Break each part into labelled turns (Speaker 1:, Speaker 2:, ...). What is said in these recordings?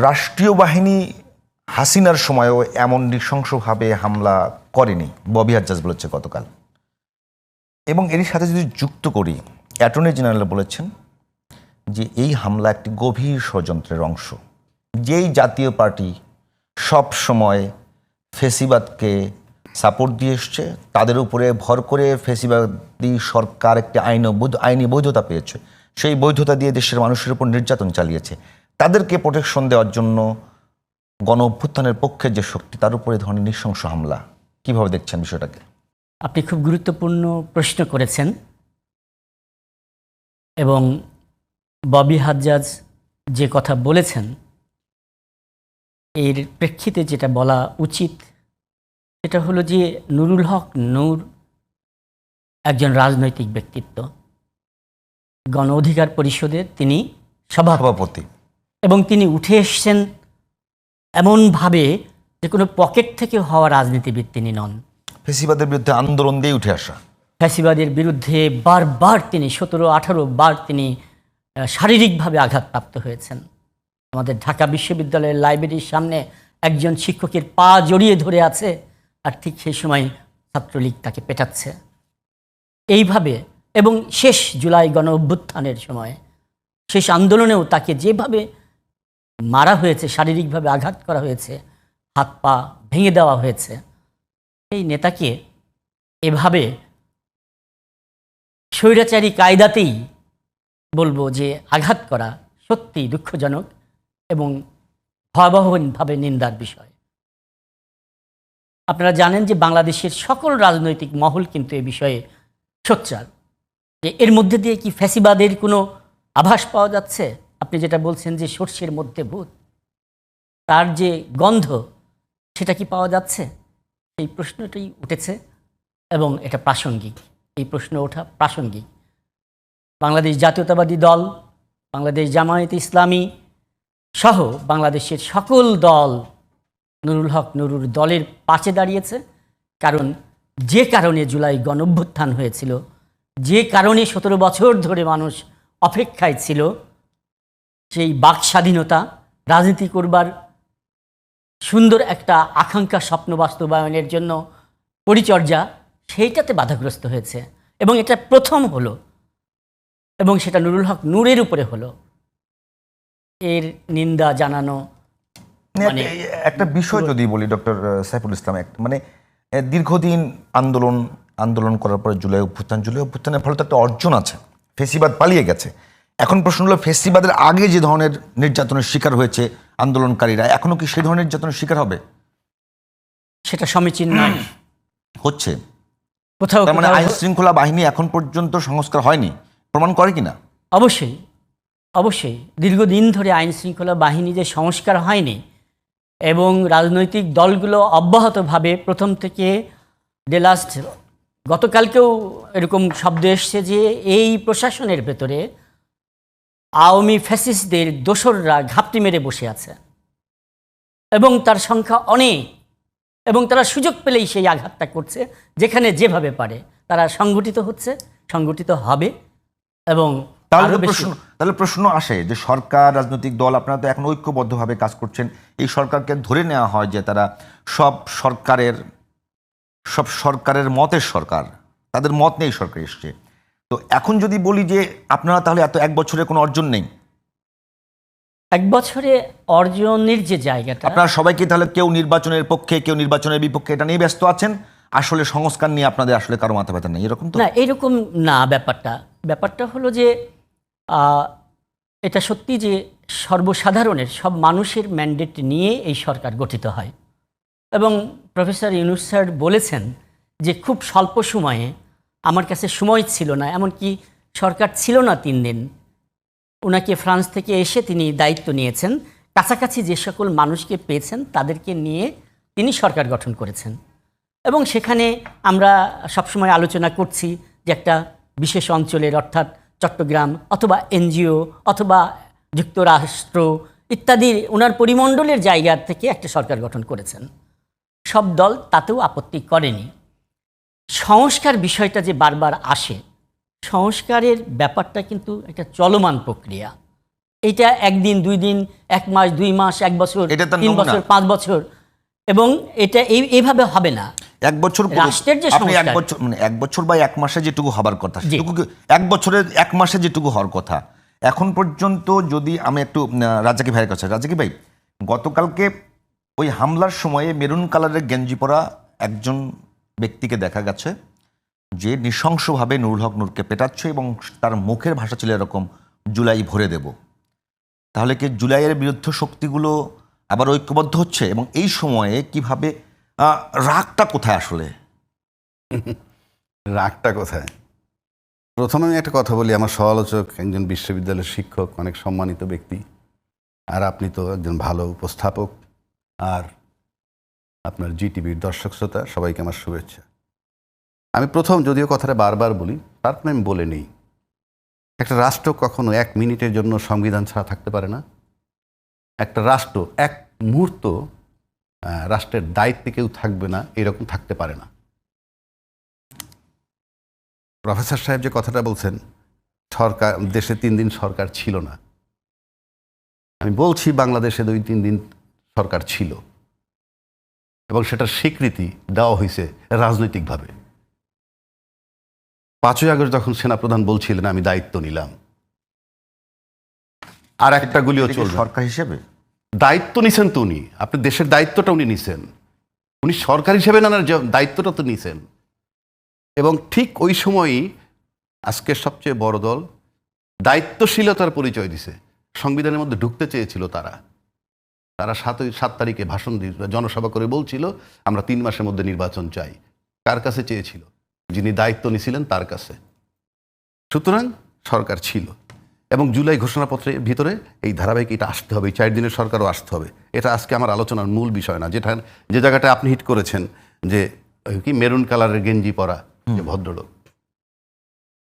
Speaker 1: রাষ্ট্রীয় বাহিনী হাসিনার সময়ও এমন নৃশংসভাবে হামলা করেনি। ববি হাজ্জাজ বলেছে গতকাল। এবং এর সাথে যদি যুক্ত করি, অ্যাটর্নি জেনারেল বলেছেন যে এই হামলা একটি গভীর ষড়যন্ত্রের অংশ। যেই জাতীয় পার্টি সব সময় ফেসিবাদকে সাপোর্ট দিয়ে এসছে, তাদের উপরে ভর করে ফেসিবাদী সরকার একটি আইন আইনি বৈধতা পেয়েছে। সেই বৈধতা দিয়ে দেশের মানুষের উপর নির্যাতন চালিয়েছে। তাদেরকে প্রোটেকশন দেওয়ার জন্য গণ অভ্যুত্থানের পক্ষে যে শক্তি তার উপরে ধরনের নৃশংস হামলা। কীভাবে দেখছেন বিষয়টাকে?
Speaker 2: আপনি খুব গুরুত্বপূর্ণ প্রশ্ন করেছেন এবং ববি হাজ্জাজ যে কথা বলেছেন এর প্রেক্ষিতে যেটা বলা উচিত সেটা হলো যে নুরুল হক নূর একজন রাজনৈতিক ব্যক্তিত্ব। গণ অধিকার পরিষদের তিনি সভাপতি। এবং তিনি উঠে এসছেন এমনভাবে যে কোনো পকেট থেকে হওয়া রাজনীতিবিদ তিনি নন।
Speaker 1: ফেসিবাদের বিরুদ্ধে আন্দোলন দিয়ে উঠে আসা।
Speaker 2: ফ্যাসিবাদের বিরুদ্ধে বারবার তিনি সতেরো আঠারো বার তিনি শারীরিকভাবে আঘাতপ্রাপ্ত হয়েছেন। আমাদের ঢাকা বিশ্ববিদ্যালয়ের লাইব্রেরির সামনে একজন শিক্ষকের পা জড়িয়ে ধরে আছে আর ঠিক সেই সময় ছাত্রলীগ তাকে পেটাচ্ছে। এইভাবে এবং শেষ জুলাই গণ অভ্যুত্থানের সময় শেষ আন্দোলনেও তাকে যেভাবে মারা হয়েছে, শারীরিকভাবে আঘাত করা হয়েছে, হাত পা ভেঙে দেওয়া হয়েছে। এই নেতাকে এভাবে স্বৈরাচারী কায়দাতেই বলব যে আঘাত করা সত্যি দুঃখজনক এবং ভয়াবহভাবে নিন্দার বিষয়। আপনারা জানেন যে বাংলাদেশের সকল রাজনৈতিক মহল কিন্তু এ বিষয়ে সোচ্চার। যে এর মধ্যে দিয়ে কি ফ্যাসিবাদের কোনো আভাস পাওয়া যাচ্ছে? আপনি যেটা বলছেন যে সর্ষের মধ্যে ভূত, তার যে গন্ধ, সেটা কি পাওয়া যাচ্ছে? এই প্রশ্নটাই উঠেছে এবং এটা প্রাসঙ্গিক। এই প্রশ্ন ওঠা প্রাসঙ্গিক। বাংলাদেশ জাতীয়তাবাদী দল, বাংলাদেশ জামায়াত ইসলামী সহ বাংলাদেশের সকল দল নুরুল হক নুরুর দলের পাশে দাঁড়িয়েছে, কারণ যে কারণে জুলাই গণঅভ্যুত্থান হয়েছিল, যে কারণে সতেরো বছর ধরে মানুষ অপেক্ষায় ছিল সেই বাক স্বাধীনতা রাজনীতি করবার সুন্দর একটা আকাঙ্ক্ষা স্বপ্ন বাস্তবায়নের জন্য পরিচর্যা সেইটাতে বাধাগ্রস্ত হয়েছে। এবং এটা প্রথম হলো এবং সেটা নুরুল হক নূরের উপরে হলো। এর নিন্দা জানানো মানে-
Speaker 1: একটা বিষয় যদি বলি ডক্টর সাইফুল ইসলাম এক- মানে দীর্ঘদিন আন্দোলন আন্দোলন করার পরে জুলাই অভ্যুত্থান জুলাই অভ্যুত্থানের ফলে তো একটা অর্জন আছে ফেসিবাদ পালিয়ে গেছে। এখন প্রশ্ন হলো ফেসিবাদের আগে যে ধরনের নির্যাতনের শিকার হয়েছে আন্দোলনকারীরা এখনও কি সেই ধরনের নির্যাতনের শিকার হবে?
Speaker 2: সেটা সমীচীন নয়।
Speaker 1: হচ্ছে।
Speaker 2: কোথাও
Speaker 1: মানে আইন শৃঙ্খলা বাহিনী এখন পর্যন্ত সংস্কার হয়নি। প্রমাণ করে কিনা?
Speaker 2: অবশ্যই অবশ্যই। দীর্ঘদিন ধরে আইন শৃঙ্খলা বাহিনী যে সংস্কার হয়নি এবং রাজনৈতিক দলগুলো অব্যাহতভাবে প্রথম থেকে ডে লাস্ট গতকালকেও এরকম শব্দ এসছে যে এই প্রশাসনের ভেতরে আওয়ামী ফ্যাসিস্টদের দোসররা ঘাপটি মেরে বসে আছে। এবং তার সংখ্যা অনেক। এবং তারা সুযোগ পেলেই সেই আঘাতটা করছে যেখানে যেভাবে পারে। তারা সংগঠিত হচ্ছে সংগঠিত হবে এবং
Speaker 1: তাহলে প্রশ্ন তাহলে প্রশ্ন আসে যে সরকার রাজনৈতিক দল আপনারা তো এখন ঐক্যবদ্ধভাবে কাজ করছেন। এই সরকারকে ধরে নেওয়া হয় যে তারা সব সরকারের সব সরকারের মতের সরকার। তাদের মত নেই সরকার এসছে। তো এখন যদি বলি যে আপনারা তাহলে এত এক বছরে কোনো অর্জন নেই?
Speaker 2: এক বছরে অর্জনের যে জায়গাটা
Speaker 1: আপনারা সবাইকে তাহলে কেউ নির্বাচনের পক্ষে কেউ নির্বাচনের বিপক্ষে এটা নিয়ে ব্যস্ত আছেন? আসলে সংস্কার নিয়ে আপনাদের আসলে কারও মাথা ব্যথা নেই এরকম তো?
Speaker 2: না এরকম না ব্যাপারটা। ব্যাপারটা হলো যে এটা সত্যি যে সর্বসাধারণের সব মানুষের ম্যান্ডেট নিয়ে এই সরকার গঠিত হয়। এবং প্রফেসর ইউনুস স্যার বলেছেন যে খুব স্বল্প সময়ে আমার কাছে সময় ছিল না, এমনকি সরকার ছিল না তিন দিন। ওনাকে ফ্রান্স থেকে এসে তিনি দায়িত্ব নিয়েছেন। কাছাকাছি যে সকল মানুষকে পেয়েছেন, তাদেরকে নিয়ে তিনি সরকার গঠন করেছেন। এবং সেখানে আমরা সবসময় আলোচনা করছি যে একটা বিশেষ অঞ্চলের অর্থাৎ চট্টগ্রাম অথবা এনজিও অথবা যুক্তরাষ্ট্র ইত্যাদি ওনার পরিমণ্ডলের জায়গা থেকে একটা সরকার গঠন করেছেন। সব দল তাতেও আপত্তি করেনি। সংস্কার বিষয়টা যে বারবার আসে সংস্কারের ব্যাপারটা কিন্তু একটা চলমান প্রক্রিয়া। এটা একদিন দুই দিন এক মাস দুই মাস এক বছর তিন বছর পাঁচ বছর এবং এটা এই এইভাবে হবে না।
Speaker 1: এক বছর
Speaker 2: রাষ্ট্রের যে
Speaker 1: আপনি এক বছর মানে এক বছর বা এক মাসে যেটুকু হবার কথা সেটুকু এক বছরের এক মাসে যেটুকু হওয়ার কথা। এখন পর্যন্ত যদি আমি একটু রাজাকি ভাইয়ের কাছে রাজাকি ভাই গতকালকে ওই হামলার সময়ে মেরুন কালারের গেঞ্জি পরা একজন ব্যক্তিকে দেখা গেছে যে নৃশংসভাবে নুরুল হক নূরকে পেটাচ্ছে এবং তার মুখের ভাষা ছিল এরকম, জুলাই ভরে দেব। তাহলে কি জুলাইয়ের বিরুদ্ধ শক্তিগুলো আবার ঐক্যবদ্ধ হচ্ছে? এবং এই সময়ে কীভাবে রাগটা কোথায় আসলে?
Speaker 3: রাগটা কোথায়? প্রথমে আমি একটা কথা বলি, আমার সমালোচক একজন বিশ্ববিদ্যালয়ের শিক্ষক, অনেক সম্মানিত ব্যক্তি। আর আপনি তো একজন ভালো উপস্থাপক। আর আপনার জিটিভির দর্শক শ্রোতা, সবাইকে আমার শুভেচ্ছা। আমি প্রথম যদিও কথাটা বারবার বলি তারপরে আমি বলে নিই। একটা রাষ্ট্র কখনো এক মিনিটের জন্য সংবিধান ছাড়া থাকতে পারে না। একটা রাষ্ট্র এক মুহূর্ত রাষ্ট্রের দায়িত্বে কেউ থাকবে না, এরকম থাকতে পারে না। প্রফেসর সাহেব যে কথাটা বলছেন, সরকার, দেশে তিন দিন সরকার ছিল না। আমি বলছি বাংলাদেশে দুই তিন দিন সরকার ছিল। এবং সেটার স্বীকৃতি দেওয়া হয়েছে রাজনৈতিকভাবে। পাঁচই আগস্ট যখন সেনাপ্রধান বলছিলেন আমি দায়িত্ব নিলাম। আর একটা গুলিও চলবে।
Speaker 1: সরকার হিসেবে?
Speaker 3: দায়িত্ব নিছেন তো উনি। আপনি দেশের দায়িত্বটা উনি নিছেন। উনি সরকার হিসেবে নানার দায়িত্বটা তো নিছেন। এবং ঠিক ওই সময়ই আজকের সবচেয়ে বড় দল দায়িত্বশীলতার পরিচয় দিছে। সংবিধানের মধ্যে ঢুকতে চেয়েছিল তারা। তারা সাতই সাত তারিখে ভাষণ দিয়ে জনসভা করে বলছিল আমরা তিন মাসের মধ্যে নির্বাচন চাই। কার কাছে চেয়েছিল? যিনি দায়িত্ব নিছিলেন তার কাছে। সুতরাং সরকার ছিল এবং জুলাই ঘোষণাপত্রের ভিতরে এই ধারাবাহিক এটা আসতে হবে এই চার দিনের সরকারও আসতে হবে। এটা আজকে আমার আলোচনার মূল বিষয় না যেটা যে জায়গাটা আপনি হিট করেছেন যে কি মেরুন কালারের গেঞ্জি পরা যে ভদ্রলোক।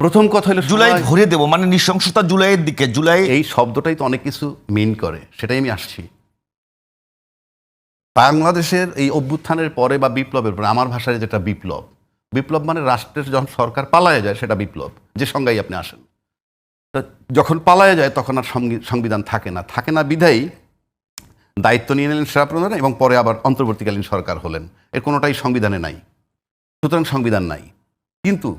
Speaker 3: প্রথম কথা হলো
Speaker 1: জুলাই ভরে দেব মানে নৃশংসতা জুলাইয়ের দিকে জুলাই
Speaker 3: এই শব্দটাই তো অনেক কিছু মিন করে সেটাই আমি আসছি। বাংলাদেশের এই অভ্যুত্থানের পরে বা বিপ্লবের পরে, আমার ভাষায় যেটা বিপ্লব বিপ্লব মানে রাষ্ট্রের যখন সরকার পালায় যায়, সেটা বিপ্লব, যে সংজ্ঞায় আপনি আসেন। যখন পালায় যায়, তখন আর সংবিধান থাকে না। থাকে না বিধায়ী, দায়িত্ব নিয়ে নিলেন সেরাপ্রধান এবং পরে আবার অন্তর্বর্তীকালীন সরকার হলেন। এর কোনোটাই সংবিধানে নাই। সুতরাং সংবিধান নাই। কিন্তু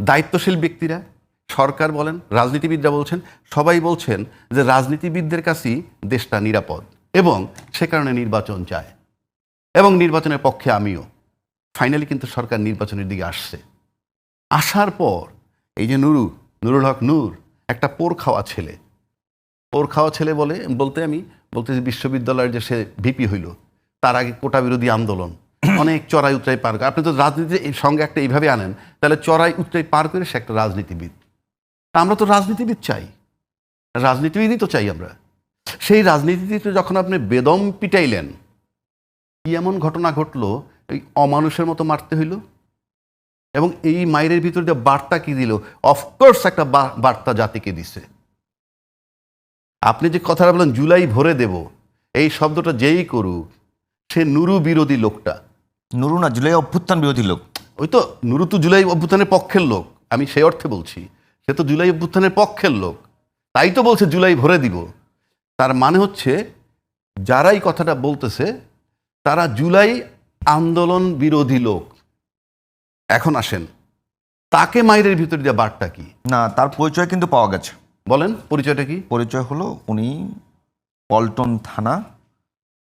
Speaker 3: দায়িত্বশীল ব্যক্তিরা, সরকার বলেন, রাজনীতিবিদরা বলছেন, সবাই বলছেন যে রাজনীতিবিদদের কাছেই দেশটা নিরাপদ। এবং সে কারণে নির্বাচন চায়। এবং নির্বাচনের পক্ষে আমিও। ফাইনালি কিন্তু সরকার নির্বাচনের দিকে আসছে। আসার পর এই যে নুরু নুরুল হক নূর একটা পোর খাওয়া ছেলে। পোর খাওয়া ছেলে বলে বলতে আমি বলতে যে বিশ্ববিদ্যালয়ের যে সে ভিপি হইল তার আগে কোটা বিরোধী আন্দোলন। অনেক চড়াই উতরাই পার করে। আপনি তো রাজনীতির এই সঙ্গে একটা এইভাবে আনেন তাহলে চড়াই উতরাই পার করে সে একটা রাজনীতিবিদ। আমরা তো রাজনীতিবিদ চাই। রাজনীতিবিদই তো চাই আমরা। সেই রাজনীতিতে যখন আপনি বেদম পিটাইলেন কি এমন ঘটনা ঘটলো? এই অমানুষের মতো মারতে হইল? এবং এই মায়ের ভিতর যে বার্তা কি দিল? অফকোর্স একটা বার্তা জাতিকে দিছে। আপনি যে কথাটা বলেন জুলাই ভরে দেব এই শব্দটা যেই করুক সে নুরু বিরোধী লোকটা।
Speaker 1: নুরু না জুলাই অভ্যুত্থান বিরোধী লোক।
Speaker 3: ওই তো নুরু তো জুলাই অভ্যুত্থানের পক্ষের লোক। আমি সেই অর্থে বলছি সে তো জুলাই অভ্যুত্থানের পক্ষের লোক। তাই তো বলছে জুলাই ভরে দিব। তার মানে হচ্ছে যারাই কথাটা বলতেছে তারা জুলাই আন্দোলন বিরোধী লোক। এখন আসেন তাকে মাইরের ভিতরে দেওয়া বার্তা কি?
Speaker 1: না তার পরিচয় কিন্তু পাওয়া গেছে।
Speaker 3: বলেন পরিচয়টা কি?
Speaker 1: পরিচয় হলো উনি পল্টন থানা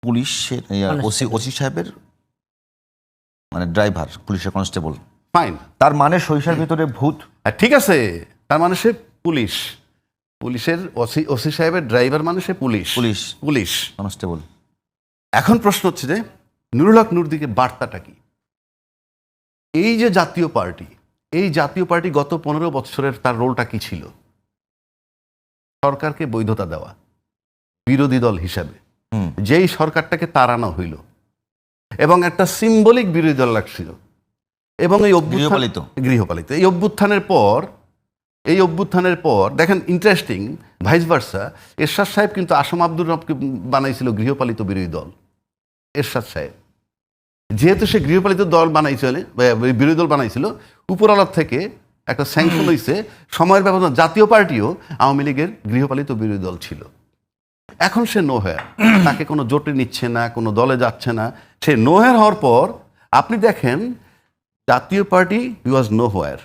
Speaker 1: পুলিশের ওসি ওসি সাহেবের মানে ড্রাইভার পুলিশের কনস্টেবল।
Speaker 3: ফাইন।
Speaker 1: তার মানে সরিষার ভিতরে ভূত।
Speaker 3: ঠিক আছে তার মানে সে পুলিশ। পুলিশের ওসি ওসি সাহেবের ড্রাইভার মানে সে পুলিশ।
Speaker 1: পুলিশ।
Speaker 3: পুলিশ।
Speaker 1: কনস্টেবল।
Speaker 3: এখন প্রশ্ন হচ্ছে যে নুরুল হক নূর দিকে বার্তাটা কি? এই যে জাতীয় পার্টি এই জাতীয় পার্টি গত পনেরো বছরের তার রোলটা কি ছিল? সরকারকে বৈধতা দেওয়া বিরোধী দল হিসাবে। যেই সরকারটাকে তাড়ানো হইল এবং একটা সিম্বলিক বিরোধী দল লাগছিল এবং এই অভ্যুত্থান-
Speaker 1: গৃহপালিত।
Speaker 3: গৃহপালিত। এই অভ্যুত্থানের পর এই অভ্যুত্থানের পর, দেখেন ইন্টারেস্টিং ভাইস ভার্সা এরশাদ সাহেব কিন্তু আসম আব্দুর রবকে বানাইছিল গৃহপালিত বিরোধী দল। এরশাদ সাহেব। যেহেতু সে গৃহপালিত দল বানাইছিল বিরোধী দল বানাইছিল উপরওয়ালার থেকে একটা স্যাংশন হয়েছে সময়ের ব্যবধান জাতীয় পার্টিও আওয়ামী লীগের গৃহপালিত বিরোধী দল ছিল। এখন সে নোহের তাকে কোনো জোটে নিচ্ছে না, কোনো দলে যাচ্ছে না। সে নোহের হওয়ার পর, আপনি দেখেন, জাতীয় পার্টি ওয়াজ নো হোয়ার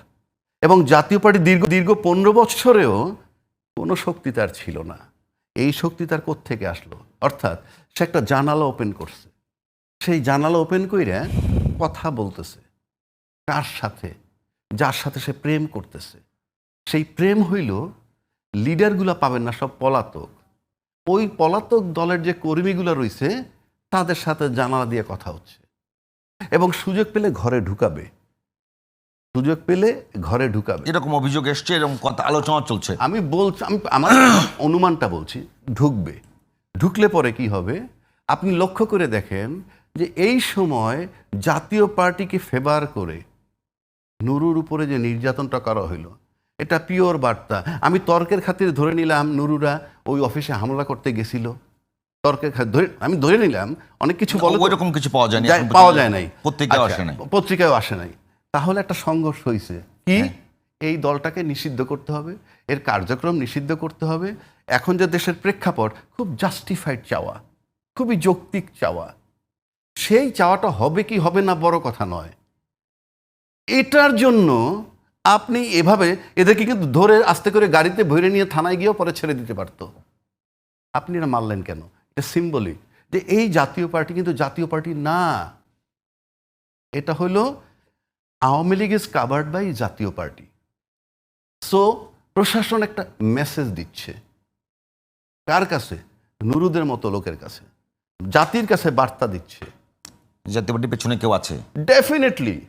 Speaker 3: এবং জাতীয় পার্টি দীর্ঘ দীর্ঘ পনেরো বছরেও কোনো শক্তি তার ছিল না। এই শক্তি তার থেকে আসলো? অর্থাৎ সে একটা জানালা ওপেন করছে। সেই জানালা ওপেন কইরা কথা বলতেছে কার সাথে? যার সাথে সে প্রেম করতেছে। সেই প্রেম হইল, লিডারগুলা পাবেন না, সব পলাতক। ওই পলাতক দলের যে কর্মীগুলো রয়েছে তাদের সাথে জানালা দিয়ে কথা হচ্ছে। এবং সুযোগ পেলে ঘরে ঢুকাবে। সুযোগ পেলে ঘরে ঢুকাবে।
Speaker 1: এরকম অভিযোগ এসছে এরকম কথা আলোচনা চলছে।
Speaker 3: আমি বলছি আমি আমার অনুমানটা বলছি ঢুকবে। ঢুকলে পরে কি হবে? আপনি লক্ষ্য করে দেখেন যে এই সময় জাতীয় পার্টিকে ফেভার করে নুরুর উপরে যে নির্যাতনটা করা হইল এটা পিওর বার্তা। আমি তর্কের খাতিরে ধরে নিলাম নুরুরা ওই অফিসে হামলা করতে গেছিল। তর্কের খাতিরে ধরে আমি ধরে নিলাম অনেক কিছু বলে তো-
Speaker 1: ওই রকম কিছু পাওয়া
Speaker 3: যায়- পাওয়া যায় নাই।
Speaker 1: পত্রিকাও
Speaker 3: আচ্ছা,
Speaker 1: আসে নাই।
Speaker 3: পত্রিকায় আসে নাই। তাহলে একটা সংঘর্ষ হয়েছে কি?
Speaker 1: হ্যাঁ।
Speaker 3: এই দলটাকে নিষিদ্ধ করতে হবে এর কার্যক্রম নিষিদ্ধ করতে হবে। এখন যে দেশের প্রেক্ষাপট খুব জাস্টিফাইড চাওয়া খুবই যৌক্তিক চাওয়া। সেই চাওয়াটা হবে কি হবে না বড় কথা নয়। এটার জন্য আপনি এভাবে এদেরকে কিন্তু ধরে আস্তে করে গাড়িতে ভরে নিয়ে থানায় গিয়েও পরে ছেড়ে দিতে পারতো। আপনি এটা মারলেন কেন? এটা সিম্বলিক যে এই জাতীয় পার্টি কিন্তু জাতীয় পার্টি না। এটা হলো Awami League is covered by Jatiya party. So প্রশাসন একটা মেসেজ দিচ্ছে। কার কাছে? নুরুদের মতো লোকের কাছে। জাতির কাছে বার্তা দিচ্ছে।
Speaker 1: জাতীয় পার্টির পেছনে কেউ আছে?
Speaker 3: ডেফিনেটলি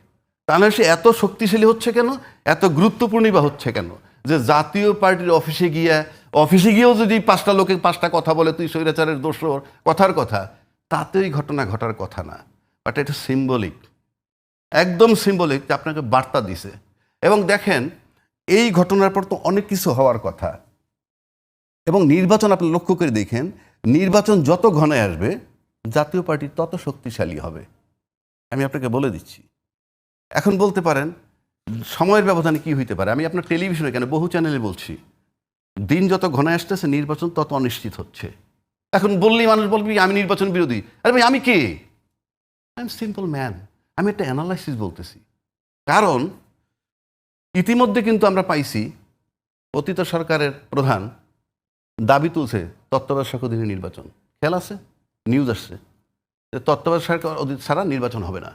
Speaker 3: তাহলে সে এত শক্তিশালী হচ্ছে কেন? এত গুরুত্বপূর্ণ বা হচ্ছে কেন? যে জাতীয় পার্টির অফিসে গিয়ে অফিসে গিয়েও যদি পাঁচটা লোকে পাঁচটা কথা বলে তুই স্বৈরাচারের দোষর কথার কথা তাতেই ঘটনা ঘটার কথা না। বাট এটা সিম্বলিক একদম সিম্বলিক যে আপনাকে বার্তা দিছে। এবং দেখেন, এই ঘটনার পর তো অনেক কিছু হওয়ার কথা। এবং নির্বাচন আপনি লক্ষ্য করে দেখেন, নির্বাচন যত ঘনায় আসবে, জাতীয় পার্টি তত শক্তিশালী হবে। আমি আপনাকে বলে দিচ্ছি। এখন বলতে পারেন, সময়ের ব্যবধানে কি হইতে পারে? আমি আপনার টেলিভিশনে কেন বহু চ্যানেলে বলছি। দিন যত ঘনায় আসতেছে, নির্বাচন তত অনিশ্চিত হচ্ছে। এখন বললেই মানুষ বলবি, আমি নির্বাচন বিরোধী। আরে ভাই, আমি কে? আই এম সিম্পল ম্যান আমি একটা অ্যানালাইসিস বলতেছি। কারণ ইতিমধ্যে কিন্তু আমরা পাইছি, অতীত সরকারের প্রধান দাবি তুলছে তত্ত্বাবধায়ক অধীনে নির্বাচন। খেয়াল আছে? নিউজ আসছে। তত্ত্বাবধায়ক অধীন ছাড়া নির্বাচন হবে না।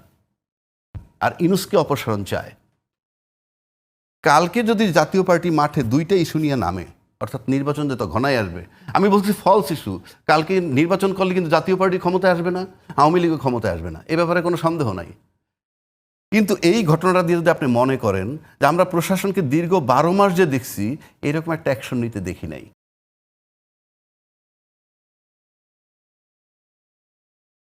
Speaker 3: আর ইনুসকে অপসারণ চায়। কালকে যদি জাতীয় পার্টি মাঠে দুইটা ইস্যু নিয়ে নামে, অর্থাৎ নির্বাচন যত ঘনায় আসবে, আমি বলছি ফলস ইস্যু কালকে নির্বাচন করলে কিন্তু জাতীয় পার্টি ক্ষমতায় আসবে না, আওয়ামী লীগও ক্ষমতায় আসবে না। এ ব্যাপারে কোনো সন্দেহ নাই। কিন্তু এই ঘটনাটা দিয়ে যদি আপনি মনে করেন যে আমরা প্রশাসনকে দীর্ঘ বারো মাস যে দেখছি, এরকম একটা অ্যাকশন নিতে দেখি নাই।